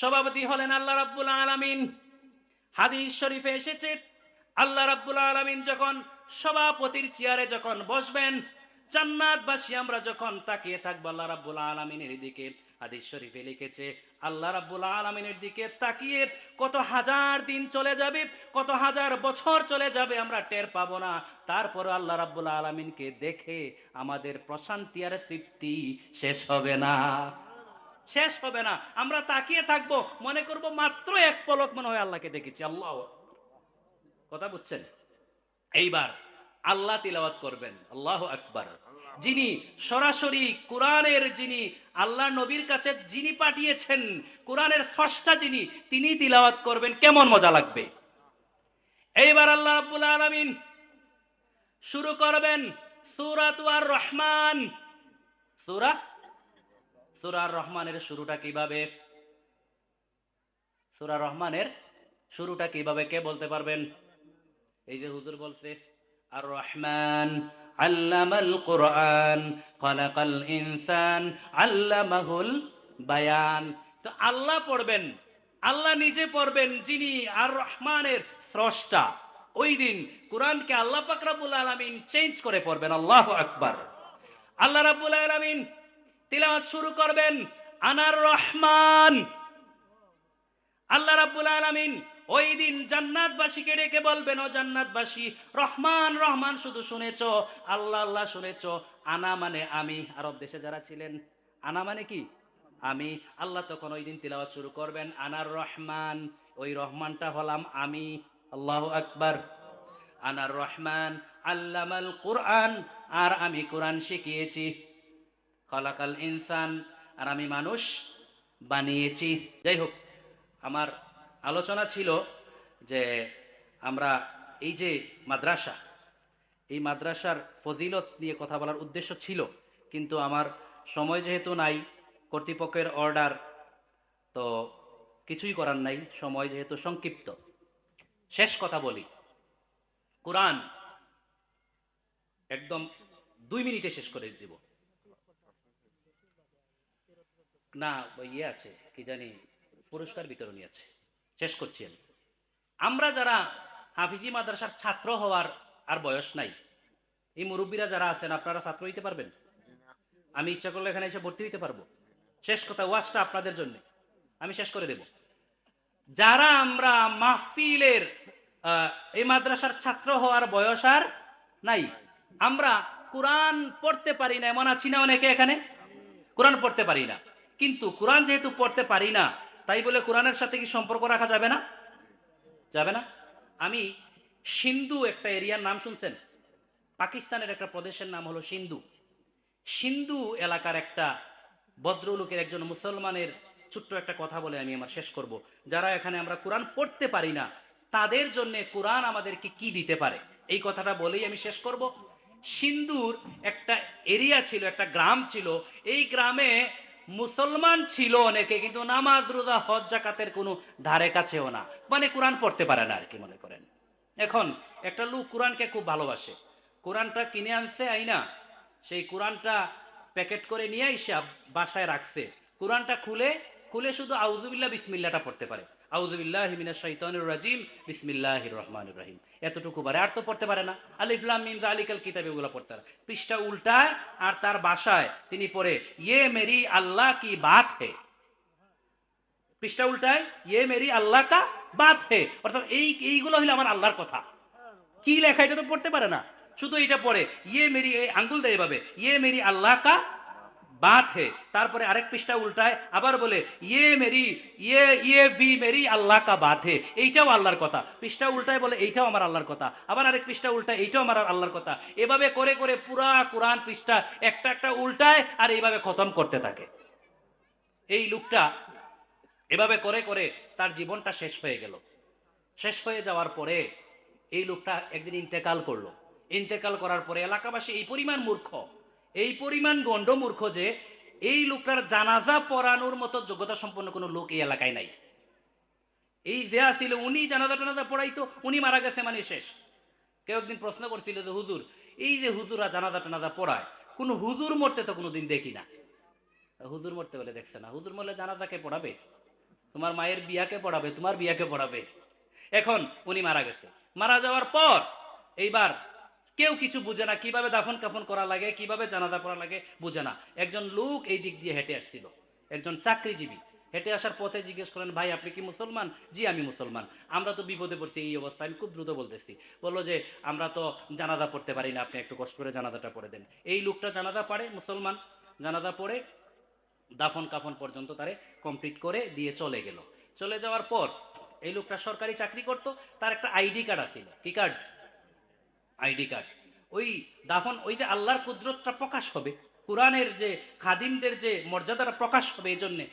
সভাপতি হলেন আল্লাহ রাব্বুল আলামিন। হাদিস শরীফে এসেছে, আল্লাহ রাব্বুল আলামিন যখন সভাপতির চেয়ারে যখন বসবেন, জান্নাতবাসী আমরা যখন তাকিয়ে থাকব আল্লাহ রাব্বুল আলামিনের দিকে। হাদিস শরীফে লিখেছে, আল্লাহ রাব্বুল আলামিনের দিকে তাকিয়ে কত হাজার দিন চলে যাবে, কত হাজার বছর চলে যাবে আমরা টের পাবো না। তারপর আল্লাহ রাব্বুল আলামিনকে দেখে আমাদের প্রশান্তি আর তৃপ্তি শেষ হবে না। শেষ হবে না। আমরা তাকিয়ে থাকব, মনে করব মাত্র এক পলক মনে হয় আল্লাহকে দেখেছি। আল্লাহ কথা বুঝছেন? এইবার আল্লাহ তিলাওয়াত করবেন। আল্লাহ আকবার। যিনি সরাসরি কোরআনের যিনি আল্লাহ নবীর কাছে যিনি পাঠিয়েছেন, কোরআনের স্রষ্টা যিনি তিনি তিলাওয়াত করবেন। কেমন মজা লাগবে? এইবার আল্লাহ রাব্বুল আলামিন শুরু করবেন সূরাত রহমান সূরা সূরা আর রহমানের শুরুটা কীভাবে? সূরা রহমানের শুরুটা কীভাবে? কে বলতে পারবেন? এই যে হুজুর বলছে আর রহমান আল্লামাল কোরআন, খলাকাল ইনসান, আল্লামাহুল বায়ান। তো আল্লাহ পড়বেন, আল্লাহ নিজে পড়বেন যিনি আর রহমানের স্রষ্টা। ওই দিন কোরআনকে আল্লাহ পাক রাব্বুল আলামিন চেঞ্জ করে পড়বেন, আল্লাহ আকবার। আল্লাহ রাব্বুল আলামিন তিলাওয়াত শুরু করবেন, আনার রহমান। আল্লাহ রাব্বুল আলামিন ওই দিন জান্নাতবাসীকে ডেকে বলবেন, ও জান্নাতবাসী, রহমান রহমান শুধু শুনেছ, আল্লাহ আল্লাহ শুনেছ। আনা মানে আমি, আরব দেশে যারা ছিলেন, আনা মানে কি? আমি। আল্লাহ তখন ওই দিন তিলাওয়াত শুরু করবেন, আনার রহমান। ওই রহমানটা হলাম আমি। আল্লাহ আকবার। আনার রহমান, আল্লামাল কোরআন। আর আমি কোরআন শিখিয়েছি। খলাকাল ইনসান। আর আমি মানুষ বানিয়েছি। যাই হোক, আমার আলোচনা ছিল যে আমরা এই যে মাদ্রাসা, এই মাদ্রাসার ফজিলত নিয়ে কথা বলার উদ্দেশ্য ছিল, কিন্তু আমার সময় যেহেতু নাই, কর্তৃপক্ষের অর্ডার, তো কিছুই করার নাই, সময় যেহেতু সংক্ষিপ্ত। শেষ কথা বলি। কোরআন একদম দুই মিনিটে শেষ করে দিব। না ইয়ে আছে, কি জানি, পুরস্কার বিতরণী আছে। শেষ করছি আমি। আমরা যারা হাফিজি মাদ্রাসার ছাত্র হওয়ার আর বয়স নাই, এই মুরব্বীরা যারা আছেন, আপনারা ছাত্র হইতে পারবেন? আমি ইচ্ছা করলে এখানে এসে ভর্তি হইতে পারব। শেষ কথা, ওয়াজটা আপনাদের জন্য। আমি শেষ করে দেব। যারা আমরা মাহফিলের এই মাদ্রাসার ছাত্র হওয়ার বয়স আর নাই, আমরা কোরআন পড়তে পারি না, এমন আছি না অনেকে এখানে? কোরআন পড়তে পারি না। কিন্তু কোরআন যেহেতু পড়তে পারি না, তাই বলে কোরআনের সাথে কি সম্পর্ক রাখা যাবে না? যাবে না? আমি সিন্ধু একটা এরিয়ার নাম শুনছেন? পাকিস্তানের একটা প্রদেশের নাম হলো সিন্ধু। সিন্ধু এলাকার একটা ভদ্রলোকের একজন মুসলমানের ছোট্ট একটা কথা বলে আমি আমার শেষ করব। যারা এখানে আমরা কোরআন পড়তে পারি না, তাদের জন্য কোরআন আমাদেরকে কি দিতে পারে? এই কথাটা বলেই আমি শেষ করব। সিন্ধুর একটা এরিয়া ছিল, একটা গ্রাম ছিল। এই গ্রামে মুসলমান ছিল অনেকে, কিন্তু নামাজ, রোজা, হজ, জাকাতের কোনো ধারে কাছেও না। মানে কোরআন পড়তে পারে না আর কি, মনে করেন। এখন একটা লোক কোরআনকে খুব ভালোবাসে। কোরআনটা কিনে আনছে আইনা সেই কোরআনটা প্যাকেট করে নিয়ে এসে বাসায় রাখছে। কোরআনটা খুলে খুলে শুধু আউজুবিল্লাহ বিসমিল্লাটা পড়তে পারে। আউজুবিল্লাহ মিনাশ শাইতানির রাজিম রহিম। এতটুকু পারে, আর তো পড়তে পারে না। কিতাব এগুলো পড়তে পারে। পৃষ্ঠা উল্টায়, আর তার বাসায় তিনি পড়ে ইয়ে মেরি আল্লাহ কি বাত হে? পৃষ্ঠা উল্টায় ইয়ে মেরি আল্লাহ কা বাত হে? অর্থাৎ এই, এইগুলো হলো আমার আল্লাহর কথা। কি লেখা, এটা তো পড়তে পারে না। শুধু এটা পড়ে ইয়ে মেরি আঙ্গুল দেয় এভাবে ইয়ে মেরি আল্লাহ কা বাত হে। তারপরে আরেক পৃষ্ঠা উল্টায়, আবার বলে ইয়ে মেরি ইয়ে ইয়ে ভি মেরি, আল্লাহ কা বাত হে। এইটাও আল্লাহর কথা। পৃষ্ঠা উল্টায় বলে, এইটাও আমার আল্লাহর কথা। আবার আরেক পৃষ্ঠা উল্টায়, এইটাও আমার আল্লাহর কথা। এভাবে করে করে পুরা কোরআন পৃষ্ঠা একটা একটা উল্টায় আর এইভাবে খতম করতে থাকে। এই লোকটা এভাবে করে করে তার জীবনটা শেষ হয়ে গেল। শেষ হয়ে যাওয়ার পরে এই লোকটা একদিন ইন্তেকাল করল। ইন্তেকাল করার পরে এলাকাবাসী, এই পরিমাণ মূর্খ। এই পরিমাণ গণ্ড মূর্খ যে, এই লোকটার জানাজা পড়ানোর মতো যোগ্যতা সম্পন্ন কোনো লোক এই এলাকায় নাই। এই যে আসছিল উনি জানাজা টানাজা পড়াইতো, উনি মারা গেছে মানে শেষ। কেউ একদিন প্রশ্ন করছিল যে, হুজুর, এই যে হুজুরা জানাজা টানাজা পড়ায়, কোনো হুজুর মরতে তো কোনোদিন দেখি না? হুজুর মরতে বলে, দেখছে না। হুজুর মরলে জানাজাকে পড়াবে? তোমার মায়ের বিয়াকে পড়াবে? তোমার বিয়াকে পড়াবে? এখন উনি মারা গেছে। মারা যাওয়ার পর, এইবার কেউ কিছু বুঝে না কীভাবে দাফন কাফন করা লাগে, কীভাবে জানাজা পড়া লাগে, বুঝে না। একজন লোক এই দিক দিয়ে হেঁটে আসছিল। একজন চাকরিজীবী। হেঁটে আসার পথে জিজ্ঞেস করেন ভাই, আপনি কি মুসলমান? জি, আমি মুসলমান। আমরা তো বিপদে পড়ছি, এই অবস্থা আমি খুব দ্রুত বলতেছি। বলল যে, আমরা তো জানাজা পড়তে পারি না, আপনি একটু কষ্ট করে জানাজাটা পড়ে দেন। এই লোকটা জানাজা পড়ে, মুসলমান। জানাজা পড়ে, দাফন কাফন পর্যন্ত তারে কমপ্লিট করে দিয়ে চলে গেল। চলে যাওয়ার পর এই লোকটা সরকারি চাকরি করত, তার একটা আইডি কার্ড আছিল। কি কার্ড? ID card. ওই দাফন, ওই যে আল্লাহর কুদরতটা প্রকাশ হবে, কোরআনের যে খাদিমদের যে মর্যাদাটা প্রকাশ হবে এই জন্যে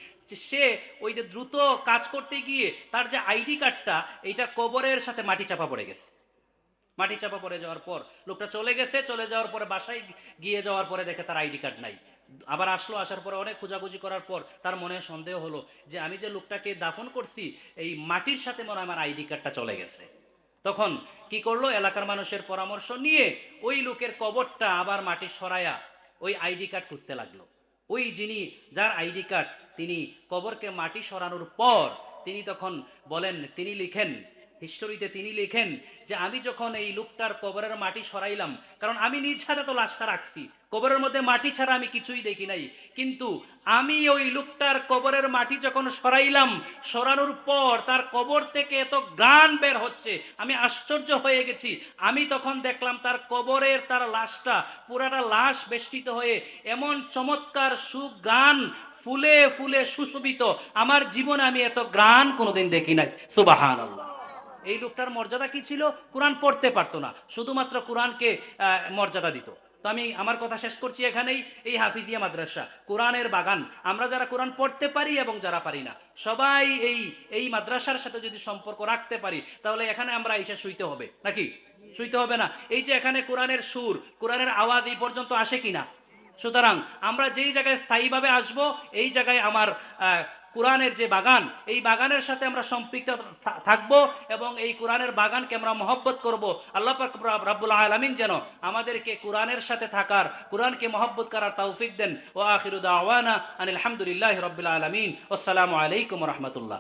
সে ওই যে দ্রুত কাজ করতে গিয়ে তার যে আইডি কার্ডটা, এইটা কবরের সাথে মাটি চাপা পড়ে গেছে। মাটি চাপা পড়ে যাওয়ার পর, লোকটা চলে গেছে, চলে যাওয়ার পরে বাসায় গিয়ে যাওয়ার পরে দেখে তার আইডি কার্ড নাই। আবার আসলো, আসার পরে অনেক খোঁজাখুঁজি করার পর তার মনে সন্দেহ হলো যে, আমি যে লোকটাকে দাফন করছি, এই মাটির সাথে মনে আমার আইডি কার্ডটা চলে গেছে। তখন কি করল? এলাকার মানুষের পরামর্শ নিয়ে ওই লোকের কবরটা আবার মাটি সরায়া ওই আইডি কার্ড খুঁজতে লাগল। ওই যিনি, যার আইডি কার্ড তিনি কবরকে মাটি সরানোর পর তিনি তখন বলেন, তিনি লিখেন হিস্টোরিতে তিনি লিখেন যে আমি যখন এই লোকটার কবরের মাটি সরাইলাম, কারণ আমি নিজ হাতে তো লাশটা রাখছি, কবরের মধ্যে মাটি ছাড়া আমি কিছুই দেখি নাই, কিন্তু আমি ওই লোকটার কবরের মাটি যখন সরাইলাম, সরানোর পর তার কবর থেকে এত গান বের হচ্ছে, আমি আশ্চর্য হয়ে গেছি। আমি তখন দেখলাম তার কবরের তার লাশটা পুরাটা লাশ বেষ্টিত হয়ে এমন চমৎকার সুগান ফুলে ফুলে সুশোভিত। আমার জীবনে আমি এত গ্রান কোনোদিন দেখি নাই। সুবাহান আল্লাহ এই লোকটার মর্যাদা কি ছিল? কোরআন পড়তে পারতো না। শুধুমাত্র কোরআনকে মর্যাদা দিত। তো আমি আমার কথা শেষ করছি এখানেই। এই হাফিজিয়া মাদ্রাসা, কোরআনের বাগান। আমরা যারা কোরআন পড়তে পারি এবং যারা পারি না, সবাই এই এই মাদ্রাসার সাথে যদি সম্পর্ক রাখতে পারি, তাহলে এখানে আমরা এসে শুইতে হবে। নাকি? শুইতে হবে না। এই যে এখানে কোরআনের সুর, কোরআনের আওয়াজ এই পর্যন্ত আসে কিনা? সুতরাং আমরা যেই জায়গায় স্থায়ীভাবে আসব, এই জায়গায় আমার কোরআনের যে বাগান, এই বাগানের সাথে আমরা সম্পৃক্ত থাকব এবং এই কোরআনের বাগানকে আমরা মহব্বত করব। আল্লাহ রাবুল আলমিন যেন আমাদেরকে কোরআনের সাথে থাকার, কোরআনকে মহব্বত করার তৌফিক দেন। ও আখিরুদ আওয়ানা আনিল হামদুলিল্লাহ রবিল আলমিন। আসসালামু আলাইকুম রহমতুল্লাহ।